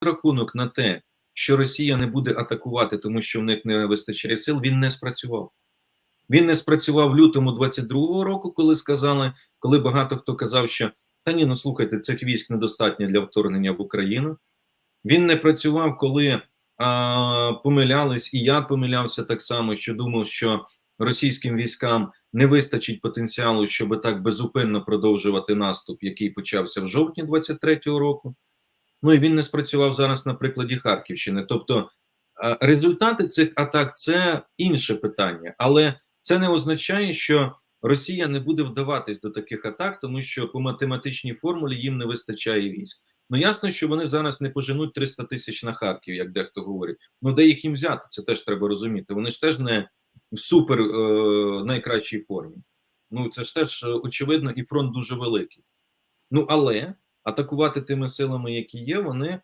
розрахунок на те, що Росія не буде атакувати, тому що в них не вистачає сил, він не спрацював. Він не спрацював в лютому 22-го року, коли сказали, коли багато хто казав, що та ні, ну слухайте, цих військ недостатньо для вторгнення в Україну. Він не працював, коли а, помилялись, і я помилявся так само, що думав, що російським військам не вистачить потенціалу, щоб так безупинно продовжувати наступ, який почався в жовтні 23-го року. Ну і він не спрацював зараз на прикладі Харківщини. Тобто результати цих атак це інше питання, але це не означає, що Росія не буде вдаватись до таких атак, тому що по математичній формулі їм не вистачає військ. Ну ясно, що вони зараз не поженуть 300 тисяч на Харків, як дехто говорить. Ну де їх їм взяти? Це теж треба розуміти. Вони ж теж не в супер е, найкращій формі. Ну це ж теж е, очевидно, і фронт дуже великий. Ну але атакувати тими силами, які є, вони